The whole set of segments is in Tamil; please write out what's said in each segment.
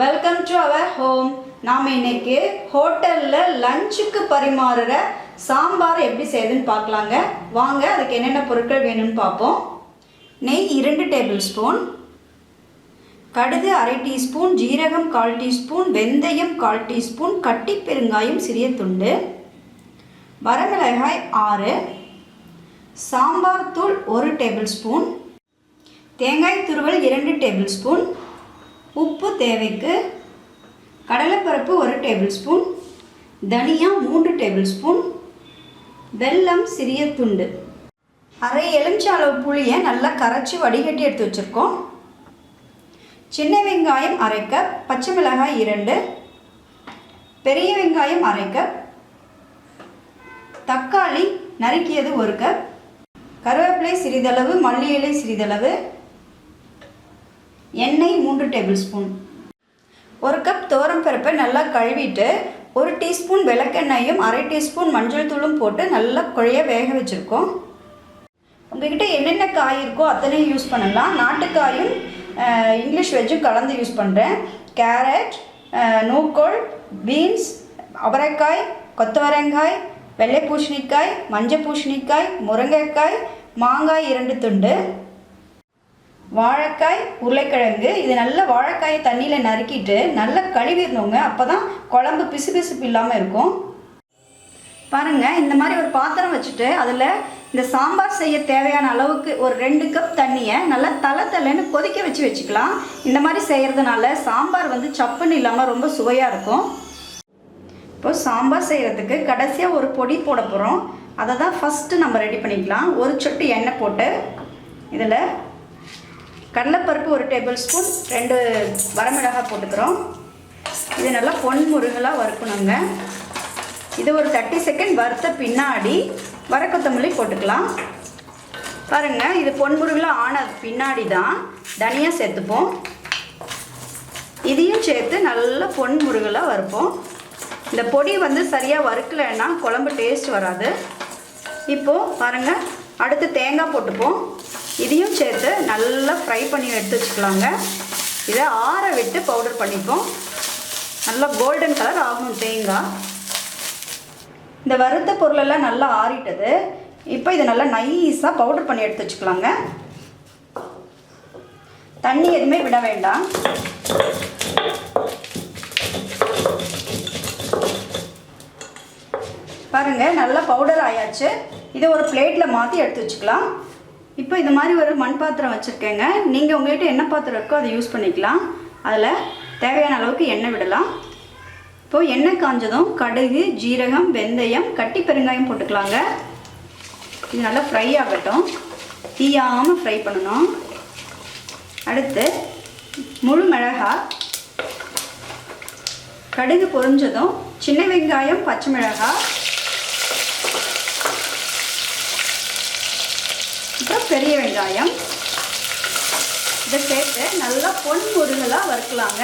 வெல்கம் ட்ரூ அவர் ஹோம் நாம் இன்னைக்கு ஹோட்டலில் லஞ்சுக்கு பரிமாறுற சாம்பார் எப்படி செய்யுதுன்னு பார்க்கலாங்க. வாங்க அதுக்கு என்னென்ன பொருட்கள் வேணும்னு பார்ப்போம். நெய் இரண்டு டேபிள் ஸ்பூன் கடுகு அரை டீஸ்பூன் ஜீரகம் கால் டீஸ்பூன் வெந்தயம் கால் டீஸ்பூன் கட்டி பெருங்காயம் சிறிய துண்டு. வரமிளகாய் ஆறு. சாம்பார் தூள் ஒரு டேபிள் ஸ்பூன் தேங்காய் துருவல் இரண்டு டேபிள் ஸ்பூன் உப்பு தேவைக்கு கடலைப்பருப்பு ஒரு டேபிள் ஸ்பூன் தனியா மூன்று டேபிள் ஸ்பூன் வெல்லம் சிறிய துண்டு. அரை எலுமிச்சை அளவு புளியை நல்லா கரைச்சி வடிகட்டி எடுத்து வச்சுருக்கோம். சின்ன வெங்காயம் அரை கப் பச்சை மிளகாய் இரண்டு பெரிய வெங்காயம் அரை கப் தக்காளி நறுக்கியது ஒரு கப் கருவேப்பிலை சிறிதளவு மல்லி இலை சிறிதளவு எண்ணெய் மூன்று டேபிள் ஸ்பூன். ஒரு கப் தோரம் பருப்பை நல்லா கழுவிட்டு ஒரு டீஸ்பூன் விளக்கெண்ணெயும் அரை டீஸ்பூன் மஞ்சள் தூளும் போட்டு நல்லா குழைய வேக வச்சுருக்கோம். உங்ககிட்ட என்னென்ன காய் இருக்கோ அத்தனையும் யூஸ் பண்ணலாம். நாட்டுக்காயும் இங்கிலீஷ் வெஜ்ஜும் கலந்து யூஸ் பண்ணுறேன் கேரட் நூக்கோல் பீன்ஸ் அவரைக்காய் கொத்தவரங்காய் வெள்ளை பூசணிக்காய் மஞ்சள் பூசணிக்காய் முருங்கைக்காய் மாங்காய் இரண்டு துண்டு. வாழைக்காய் உருளைக்கிழங்கு இது நல்லா வாழைக்காயை தண்ணியில் நறுக்கிட்டு நல்லா கழுவிடணுங்க அப்போ தான் குழம்பு பிசு பிசுப்பு இல்லாமல் இருக்கும். பாருங்கள் இந்த மாதிரி ஒரு பாத்திரம் வச்சுட்டு அதில் இந்த சாம்பார் செய்ய தேவையான அளவுக்கு ஒரு ரெண்டு கப் தண்ணியை நல்லா தலை தலைன்னு கொதிக்க வச்சு வச்சுக்கலாம். இந்த மாதிரி செய்கிறதுனால சாம்பார் வந்து சப்புன்னு இல்லாமல் ரொம்ப சுவையாக இருக்கும். இப்போ சாம்பார் செய்கிறதுக்கு கடைசியாக ஒரு பொடி போட போகிறோம் அதை தான் ஃபஸ்ட்டு நம்ம ரெடி பண்ணிக்கலாம். ஒரு சொட்டு எண்ணெய் போட்டு இதில் கடலைப்பருப்பு ஒரு டேபிள் ஸ்பூன் ரெண்டு வரமிளகாய் போட்டுக்கிறோம். இது நல்லா பொன் முருகலாக வறுக்கணுங்க. இது ஒரு தேர்ட்டி செகண்ட் வறுத்த பின்னாடி வர கொத்தமல்லி போட்டுக்கலாம். பாருங்கள் இது பொன் முருகலாக ஆன பின்னாடி தான் தனியா சேர்த்துப்போம். இதையும் சேர்த்து நல்லா பொன் முருகலாக வறுப்போம். இந்த பொடி வந்து சரியாக வறுக்கலைன்னா குழம்பு டேஸ்ட் வராது. இப்போது பாருங்கள் அடுத்து தேங்காய் போட்டுப்போம். இதையும் சேர்த்து நல்லா ஃப்ரை பண்ணி எடுத்து வச்சுக்கலாங்க. இதை ஆற விட்டு பவுடர் பண்ணிப்போம். நல்லா கோல்டன் கலர் ஆகணும் தேங்காய். இந்த வறுத்த பொருளெல்லாம் நல்லா ஆறிட்டது. இப்போ இதை நல்லா நைஸாக பவுடர் பண்ணி எடுத்து வச்சுக்கலாங்க. தண்ணி எதுவுமே விட வேண்டாம். பாருங்கள் நல்லா பவுடர் ஆயாச்சு. இதை ஒரு பிளேட்டில் மாற்றி எடுத்து வச்சுக்கலாம். இப்போ இந்த மாதிரி ஒரு மண் பாத்திரம் வச்சுருக்கேங்க. நீங்கள் உங்கள்கிட்ட என்ன பாத்திரம் இருக்கோ அதை யூஸ் பண்ணிக்கலாம். அதில் தேவையான அளவுக்கு எண்ணெய் விடலாம். இப்போது எண்ணெய் காஞ்சதும் கடுகு ஜீரகம் வெந்தயம் கட்டி பெருங்காயம் போட்டுக்கலாங்க. இது நல்லா ஃப்ரை ஆகட்டும். தீயாமல் ஃப்ரை பண்ணணும். அடுத்து முழு மிளகாய் கடுகு பொரிஞ்சதும் சின்ன வெங்காயம் பச்சை மிளகாய் அப்புறம் பெரிய வெங்காயம். இதை சேர்த்து நல்லா பொன் முருகலாக வறுக்கலாங்க.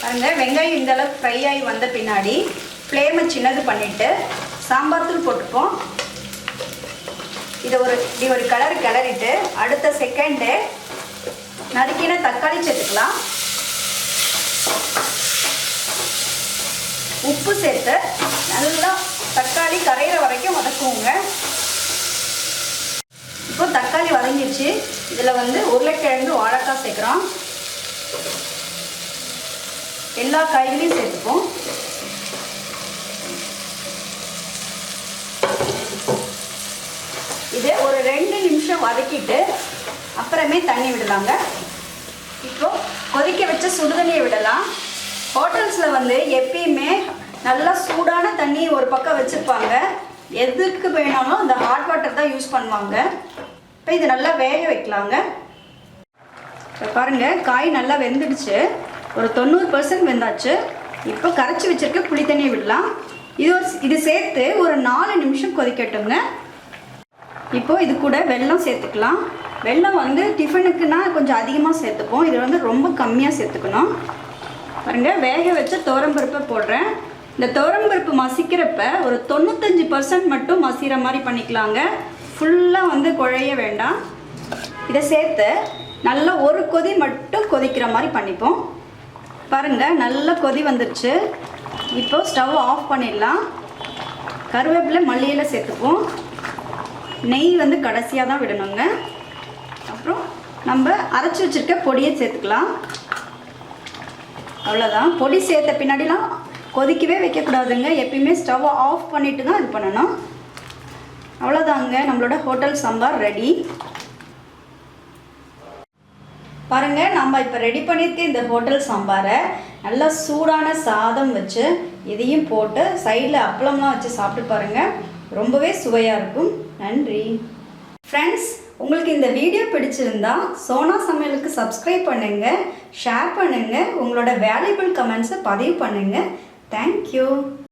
பாருங்கள் வெங்காயம் இந்தளவுக்கு ஃப்ரை ஆகி வந்த பின்னாடி ஃப்ளேமை சின்னது பண்ணிவிட்டு சாம்பார் தூள் போட்டுப்போம். இதை ஒரு இப்படி ஒரு கலர் கிளறிட்டு அடுத்த செகண்டு நறுக்கின தக்காளி சேர்த்துக்கலாம். உப்பு சேர்த்து நல்லா தக்காளி கரையிற வரைக்கும் வதக்குவோங்க. இப்போ தக்காளி வதங்கிடுச்சு. இதில் வந்து உருளைக்கிழங்கு வாழைக்காய் சேர்க்குறோம். எல்லா காய்களையும் சேர்த்துப்போம். இது ஒரு ரெண்டு நிமிஷம் வதக்கிட்டு அப்புறமே தண்ணி விடலாங்க. இப்போ கொதிக்க வச்ச சுடுதண்ணியை விடலாம். ஹோட்டல்ஸில் வந்து எப்பயுமே நல்லா சூடான தண்ணி ஒரு பக்கம் வச்சுருப்பாங்க. எதுக்கு வேணாலும் அந்த ஹாட் வாட்டர் தான் யூஸ் பண்ணுவாங்க. இப்போ இது நல்லா வேக வைக்கலாங்க. இப்போ பாருங்கள் காய் நல்லா வெந்துடுச்சு. ஒரு தொண்ணூறு பர்சன்ட் வெந்தாச்சு. இப்போ கரைச்சி வச்சிருக்க புளி தண்ணியை விடலாம். இது ஒரு இது சேர்த்து ஒரு நாலு நிமிஷம் கொதிக்கட்டுங்க இப்போ இது கூட வெல்லம் சேர்த்துக்கலாம். வெல்லம் வந்து டிஃபனுக்குன்னா கொஞ்சம் அதிகமாக சேர்த்துப்போம். இது வந்து ரொம்ப கம்மியாக சேர்த்துக்கணும். பாருங்க. வேக வச்ச துவரம்பருப்பை போடுறேன். இந்த துவரம்பருப்பு மசிக்கிறப்ப ஒரு தொண்ணூத்தஞ்சு பர்சன்ட் மட்டும் மசிகிற மாதிரி பண்ணிக்கலாங்க. ஃபுல்லாக வந்து குழைய வேண்டாம். இதை சேர்த்து நல்லா ஒரு கொதி மட்டும் கொதிக்கிற மாதிரி பண்ணிப்போம். பாருங்கள் நல்லா கொதி வந்துடுச்சு இப்போ ஸ்டவ் ஆஃப் பண்ணிடலாம். கருவேப்பிலை மல்லியில் சேர்த்துப்போம் நெய் வந்து கடைசியாக தான் விடணுங்க. அப்புறம் நம்ம அரைச்சி வச்சுருக்க பொடியை சேர்த்துக்கலாம். அவ்வளோதான் பொடி சேர்த்த பின்னாடிலாம் கொதிக்கவே வைக்கக்கூடாதுங்க. எப்பயுமே ஸ்டவ்வை ஆஃப் பண்ணிட்டு தான் இது பண்ணணும். அவ்வளோதாங்க நம்மளோட ஹோட்டல் சாம்பார் ரெடி பாருங்க நம்ம இப்போ ரெடி பண்ணியிருக்க இந்த ஹோட்டல் சாம்பாரை நல்லா சூடான சாதம் வச்சு இதையும் போட்டு சைடில் அப்பளம்லாம் வச்சு சாப்பிட்டு பாருங்கள் ரொம்பவே சுவையாக இருக்கும். நன்றி. ஃப்ரெண்ட்ஸ் உங்களுக்கு இந்த வீடியோ பிடிச்சிருந்தா சோனா சமையலுக்கு சப்ஸ்கிரைப் பண்ணுங்கள் ஷேர் பண்ணுங்கள் உங்களோட வேல்யூபிள் கமெண்ட்ஸை பதிவு பண்ணுங்கள் தேங்க்யூ